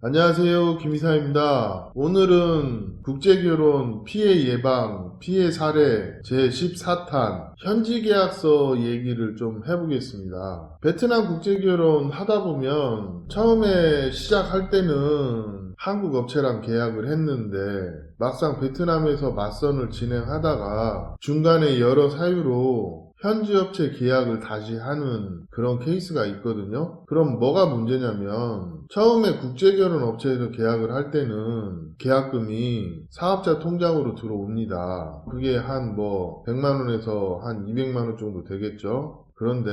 안녕하세요. 김이사입니다. 오늘은 국제결혼 피해 예방, 피해 사례 제14탄 현지 계약서 얘기를 좀 해보겠습니다. 베트남 국제결혼 하다 보면 처음에 시작할 때는 한국 업체랑 계약을 했는데 막상 베트남에서 맞선을 진행하다가 중간에 여러 사유로 현지 업체 계약을 다시 하는 그런 케이스가 있거든요. 그럼 뭐가 문제냐면 처음에 국제결혼 업체에서 계약을 할 때는 계약금이 사업자 통장으로 들어옵니다. 그게 한 뭐 100만원에서 한 200만원 정도 되겠죠. 그런데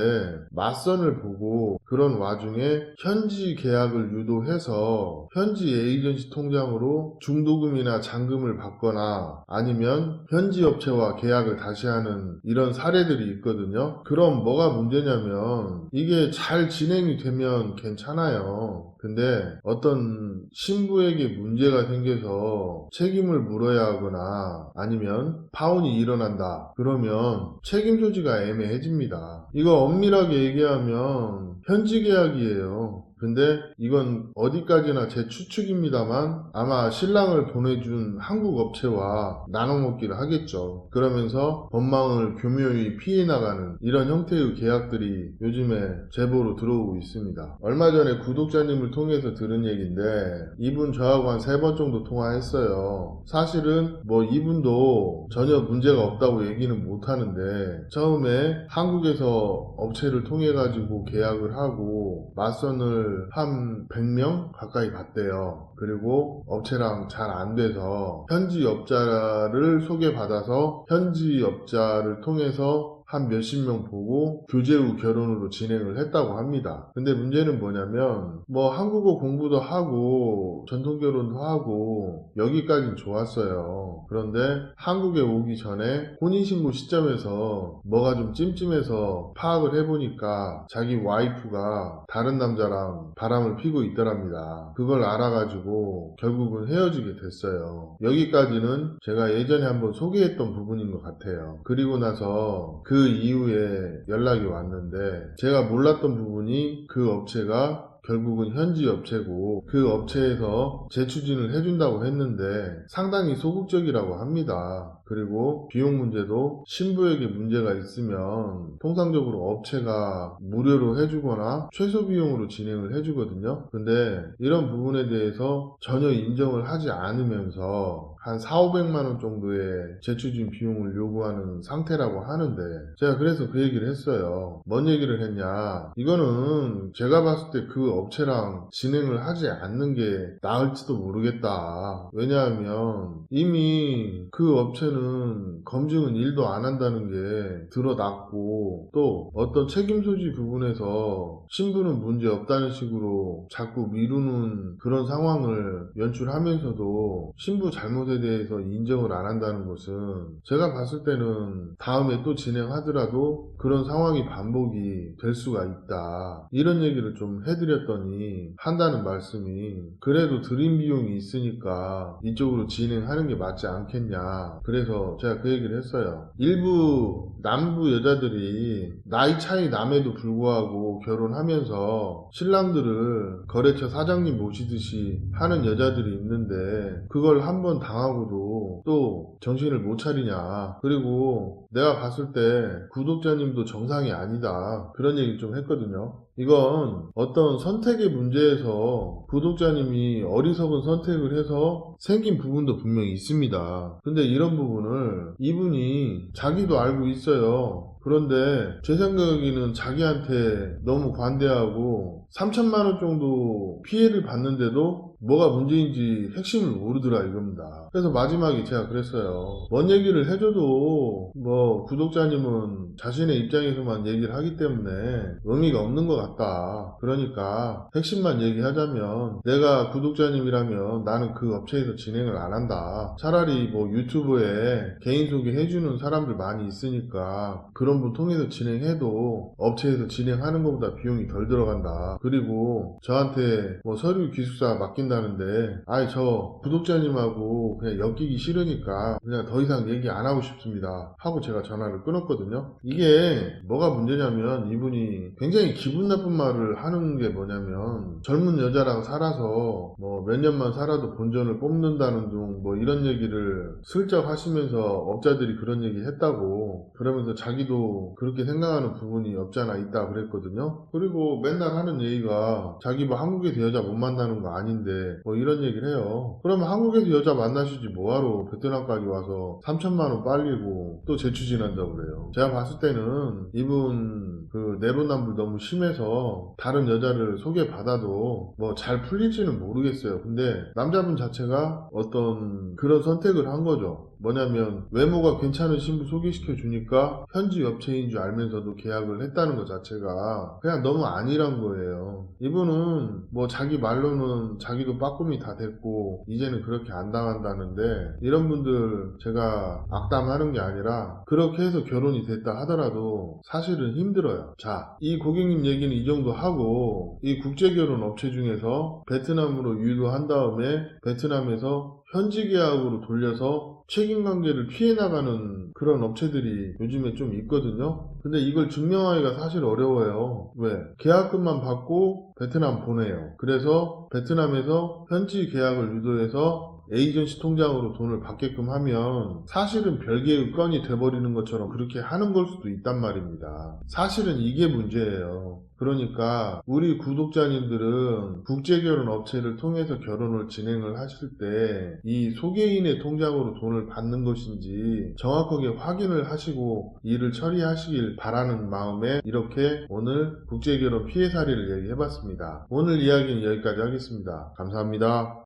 맞선을 보고 그런 와중에 현지 계약을 유도해서 현지 에이전시 통장으로 중도금이나 잔금을 받거나 아니면 현지 업체와 계약을 다시 하는 이런 사례들이 있거든요. 그럼 뭐가 문제냐면 이게 잘 진행이 되면 괜찮아요. 근데 어떤 신부에게 문제가 생겨서 책임을 물어야 하거나 아니면 파혼이 일어난다. 그러면 책임 소지가 애매해집니다. 이거 엄밀하게 얘기하면 현지 계약이에요. 근데 이건 어디까지나 제 추측입니다만 아마 신랑을 보내준 한국 업체와 나눠 먹기를 하겠죠. 그러면서 법망을 교묘히 피해 나가는 이런 형태의 계약들이 요즘에 제보로 들어오고 있습니다. 얼마 전에 구독자님을 통해서 들은 얘기인데 이분 저하고 한 세 번 정도 통화했어요. 사실은 뭐 이분도 전혀 문제가 없다고 얘기는 못 하는데 처음에 한국에서 업체를 통해 가지고 계약을 하고 맞선을 한 100명 가까이 봤대요. 그리고 업체랑 잘 안 돼서 현지 업자를 소개받아서 현지 업자를 통해서 한 몇십 명 보고 교제 후 결혼으로 진행을 했다고 합니다. 근데 문제는 뭐냐면 뭐 한국어 공부도 하고 전통 결혼도 하고 여기까진 좋았어요. 그런데 한국에 오기 전에 혼인신고 시점에서 뭐가 좀 찜찜해서 파악을 해보니까 자기 와이프가 다른 남자랑 바람을 피고 있더랍니다. 그걸 알아가지고 결국은 헤어지게 됐어요. 여기까지는 제가 예전에 한번 소개했던 부분인 것 같아요. 그리고 나서 그 이후에 연락이 왔는데 제가 몰랐던 부분이 그 업체가 결국은 현지 업체고 그 업체에서 재추진을 해준다고 했는데 상당히 소극적이라고 합니다. 그리고 비용 문제도 신부에게 문제가 있으면 통상적으로 업체가 무료로 해주거나 최소 비용으로 진행을 해주거든요. 근데 이런 부분에 대해서 전혀 인정을 하지 않으면서 한 4, 500만 원 정도의 재추진 비용을 요구하는 상태라고 하는데 제가 그래서 그 얘기를 했어요. 뭔 얘기를 했냐? 이거는 제가 봤을 때 그 업체랑 진행을 하지 않는 게 나을지도 모르겠다. 왜냐하면 이미 그 업체는 검증은 1도 안 한다는 게 드러났고 또 어떤 책임 소지 부분에서 신부는 문제 없다는 식으로 자꾸 미루는 그런 상황을 연출하면서도 신부 잘못에 대해서 인정을 안 한다는 것은 제가 봤을 때는 다음에 또 진행하더라도 그런 상황이 반복이 될 수가 있다. 이런 얘기를 좀 해드렸더니 한다는 말씀이 그래도 들인 비용이 있으니까 이쪽으로 진행하는 게 맞지 않겠냐. 그래서 제가 그 얘기를 했어요. 일부 남부 여자들이 나이 차이 남에도 불구하고 결혼하면서 신랑들을 거래처 사장님 모시듯이 하는 여자들이 있는데 그걸 한 번 당하고도 또 정신을 못 차리냐. 그리고 내가 봤을 때 구독자님도 정상이 아니다. 그런 얘기 좀 했거든요. 이건 어떤 선택의 문제에서 구독자님이 어리석은 선택을 해서 생긴 부분도 분명히 있습니다. 근데 이런 부분을 이분이 자기도 알고 있어요. 그런데 제 생각에는 자기한테 너무 관대하고 3천만 원 정도 피해를 봤는데도 뭐가 문제인지 핵심을 모르더라 이겁니다. 그래서 마지막에 제가 그랬어요. 뭔 얘기를 해줘도 뭐 구독자님은 자신의 입장에서만 얘기를 하기 때문에 의미가 없는 것 같 다. 그러니까 핵심만 얘기하자면 내가 구독자님이라면 나는 그 업체에서 진행을 안 한다. 차라리 뭐 유튜브에 개인 소개 해주는 사람들 많이 있으니까 그런 결혼부 통해서 진행해도 업체에서 진행하는 것보다 비용이 덜 들어간다. 그리고 저한테 뭐 서류 기숙사 맡긴다는데 아이 저 구독자님하고 그냥 엮이기 싫으니까 그냥 더 이상 얘기 안 하고 싶습니다. 하고 제가 전화를 끊었거든요. 이게 뭐가 문제냐면 이분이 굉장히 기분 나쁜 말을 하는 게 뭐냐면 젊은 여자랑 살아서 뭐 몇 년만 살아도 본전을 뽑는다는 둥 뭐 이런 얘기를 슬쩍 하시면서 업자들이 그런 얘기 했다고 그러면서 자기도 그렇게 생각하는 부분이 없잖아 있다 그랬거든요. 그리고 맨날 하는 얘기가 자기 뭐 한국에서 여자 못 만나는 거 아닌데 뭐 이런 얘기를 해요. 그러면 한국에서 여자 만나시지 뭐하러 베트남까지 와서 3천만 원 빨리고 또 재추진한다고 그래요. 제가 봤을 때는 이분 그 내로남불 너무 심해서 다른 여자를 소개받아도 뭐 잘 풀릴지는 모르겠어요. 근데 남자분 자체가 어떤 그런 선택을 한 거죠. 뭐냐면 외모가 괜찮은 신부 소개시켜 주니까 현지 업체인 줄 알면서도 계약을 했다는 것 자체가 그냥 너무 아니란 거예요. 이분은 뭐 자기 말로는 자기도 빠꿈이 다 됐고 이제는 그렇게 안 당한다는데 이런 분들 제가 악담하는 게 아니라 그렇게 해서 결혼이 됐다 하더라도 사실은 힘들어요. 자, 이 고객님 얘기는 이 정도 하고 이 국제결혼 업체 중에서 베트남으로 유도한 다음에 베트남에서 현지 계약으로 돌려서 책임관계를 피해 나가는 그런 업체들이 요즘에 좀 있거든요. 근데 이걸 증명하기가 사실 어려워요. 왜? 계약금만 받고 베트남 보내요. 그래서 베트남에서 현지 계약을 유도해서 에이전시 통장으로 돈을 받게끔 하면 사실은 별개의 건이 돼버리는 것처럼 그렇게 하는 걸 수도 있단 말입니다. 사실은 이게 문제예요. 그러니까 우리 구독자님들은 국제결혼 업체를 통해서 결혼을 진행을 하실 때 이 소개인의 통장으로 돈을 받는 것인지 정확하게 확인을 하시고 일을 처리하시길 바라는 마음에 이렇게 오늘 국제결혼 피해 사례를 얘기해봤 습니다. 오늘 이야기는 여기까지 하겠습니다. 감사합니다.